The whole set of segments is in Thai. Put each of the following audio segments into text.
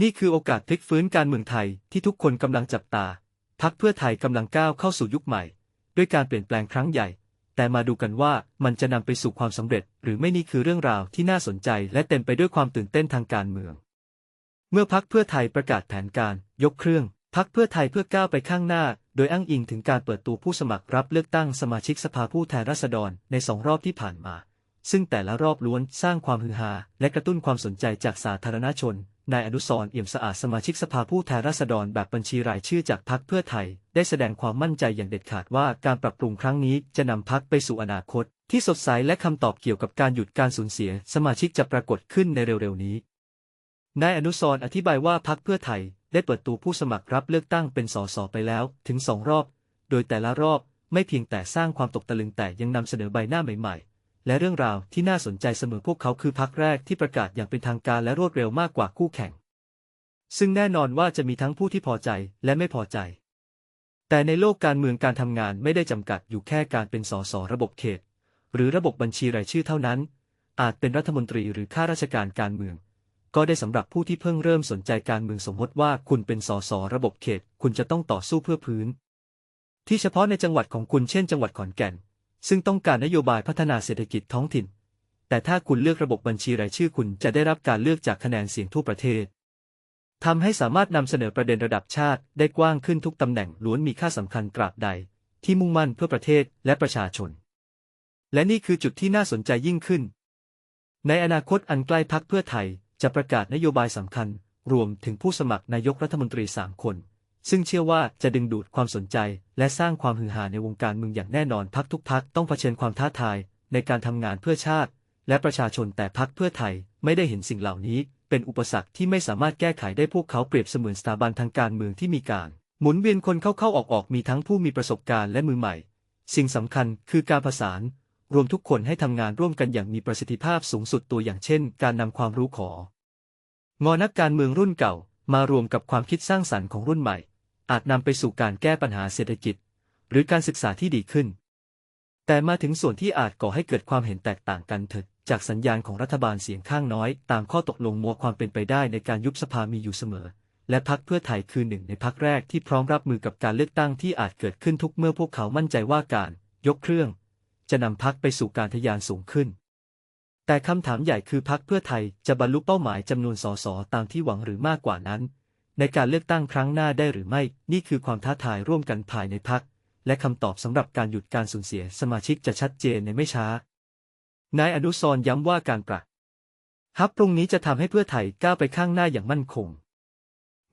นี่คือโอกาสพลิกฟื้นการเมืองไทยที่ทุกคนกำลังจับตา พักเพื่อไทยกำลังก้าวเข้าสู่ยุคใหม่ ด้วยการเปลี่ยนแปลงครั้งใหญ่ แต่มาดูกันว่ามันจะนำไปสู่ความสำเร็จ หรือไม่นี่คือเรื่องราวที่น่าสนใจและเต็มไปด้วยความตื่นเต้นทางการเมือง เมื่อพักเพื่อไทยประกาศแผนการ ยกเครื่อง พักเพื่อไทยเพื่อก้าวไปข้างหน้า โดยอ้างอิงถึงการเปิดตัวผู้สมัครรับเลือกตั้งสมาชิกสภาผู้แทนราษฎรในสองรอบที่ผ่านมาซึ่งแต่ละรอบล้วนสร้างความฮือฮาและกระตุ้นความสนใจจากสาธารณชน นายอนุสรเอี่ยมสะอาดสมาชิกสภาผู้แทนราษฎรแบบบัญชีรายชื่อจากพรรคเพื่อไทย ได้แสดงความมั่นใจอย่างเด็ดขาดว่าการปรับปรุงครั้งนี้จะนำพรรคไปสู่อนาคต ที่สดใสและคำตอบเกี่ยวกับการหยุดการสูญเสีย สมาชิกจะปรากฏขึ้นในเร็วๆนี้ นายอนุสรอธิบายว่าพรรคเพื่อไทย ได้เปิดตัวผู้สมัครรับเลือกตั้งเป็นสสไปแล้วถึงสองรอบ โดยแต่ละรอบไม่เพียงแต่สร้างความตกตะลึงแต่ยังนำเสนอใบหน้าใหม่ๆ และเรื่องราวที่น่าสนใจเสมอพวกเขาคือพรรคแรกที่ประกาศอย่างเป็นทางการและรวดเร็วมากกว่าคู่แข่ง ซึ่งแน่นอนว่าจะมีทั้งผู้ที่พอใจและไม่พอใจ แต่ในโลกการเมืองการทำงานไม่ได้จำกัดอยู่แค่การเป็นสสระบบเขต หรือระบบบัญชีรายชื่อเท่านั้น อาจเป็นรัฐมนตรีหรือข้าราชการการเมือง ก็ได้สำหรับผู้ที่เพิ่งเริ่มสนใจการเมืองสมมติว่าคุณเป็นสสระบบเขต คุณจะต้องต่อสู้เพื่อพื้น ที่เฉพาะในจังหวัดของคุณเช่น จังหวัดขอนแก่น ซึ่งต้องการนโยบายพัฒนาเศรษฐกิจท้องถิ่น แต่ถ้าคุณเลือกระบบบัญชีรายชื่อคุณจะได้รับการเลือกจากคะแนนเสียงทั่วประเทศทำให้สามารถนำเสนอประเด็นระดับชาติได้กว้างขึ้นทุกตำแหน่งล้วนมีค่าสำคัญตราบใด ที่มุ่งมั่นเพื่อประเทศและประชาชน และนี่คือจุดที่น่าสนใจยิ่งขึ้น ในอนาคตอันใกล้พักเพื่อไทยจะประกาศนโยบายสำคัญ รวมถึงผู้สมัครนายกรัฐมนตรีสามคน ซึ่งเชื่อว่าจะดึงดูดความสนใจ และสร้างความฮือฮาในวงการเมืองอย่างแน่นอนพักทุกพักต้องเผชิญความท้าทาย ในการทำงานเพื่อชาติ และประชาชนแต่พักเพื่อไทยไม่ได้เห็นสิ่งเหล่านี้ เป็นอุปสรรคที่ไม่สามารถแก้ไขได้พวกเขาเปรียบเสมือนสถาบันทางการเมืองที่มีการ หมุนเวียนคนเข้าๆออกๆมีทั้งผู้มีประสบการณ์และมือใหม่ สิ่งสำคัญคือการประสาน รวมทุกคนให้ทำงานร่วมกันอย่างมีประสิทธิภาพสูงสุดตัวอย่างเช่น การนำความรู้ของงอนักการเมืองรุ่นเก่ามารวมกับความคิดสร้างสรรค์ของรุ่นใหม่ อาจนำไปสู่การแก้ปัญหาเศรษฐกิจ หรือการศึกษาที่ดีขึ้น แต่มาถึงส่วนที่อาจก่อให้เกิดความเห็นแตกต่างกันเถิดจากสัญญาณของรัฐบาลเสียงข้างน้อย ตามข้อตกลงมัวความเป็นไปได้ในการยุบสภามีอยู่เสมอ และพักเพื่อไทยคือหนึ่งในพักแรกที่พร้อมรับมือกับการเลือกตั้งที่อาจเกิดขึ้นทุกเมื่อพวกเขามั่นใจว่าการ ยกเครื่อง จะนำพักไปสู่การทะยานสูงขึ้น แต่คำถามใหญ่คือพักเพื่อไทยจะบรรลุเป้าหมายจำนวนสสตามที่หวังหรือมากกว่านั้น ในการเลือกตั้งครั้งหน้าได้หรือไม่ นี่คือความท้าทายร่วมกันภายในพัก และคำตอบสำหรับการหยุดการสูญเสียสมาชิกจะชัดเจนในไม่ช้า นายอนุสรย้ำว่าการปรับฮับปรุงนี้จะทำให้เพื่อไทยก้าวไปข้างหน้าอย่างมั่นคง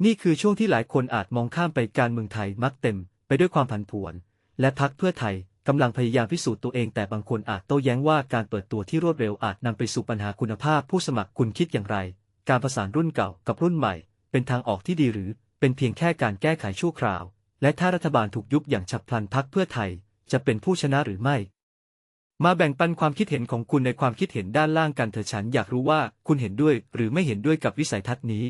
นี่คือช่วงที่หลายคนอาจมองข้ามไปการเมืองไทยมักเต็ม ไปด้วยความผันผวน และพักเพื่อไทยกำลังพยายามพิสูจน์ตัวเองแต่บางคนอาจโต้แย้งว่าการเปิดตัวที่รวดเร็วอาจนำไปสู่ปัญหาคุณภาพผู้สมัครคุณคิดอย่างไร การประสานรุ่นเก่ากับรุ่นใหม่ เป็นทางออกที่ดีหรือเป็นเพียงแค่การแก้ไขชั่วคราว และถ้ารัฐบาลถูกยุบอย่างฉับพลันพักเพื่อไทย จะเป็นผู้ชนะหรือไม่ มาแบ่งปันความคิดเห็นของคุณในความคิดเห็นด้านล่างกันเถอะฉันอยากรู้ว่าคุณเห็นด้วยหรือไม่เห็นด้วยกับวิสัยทัศน์นี้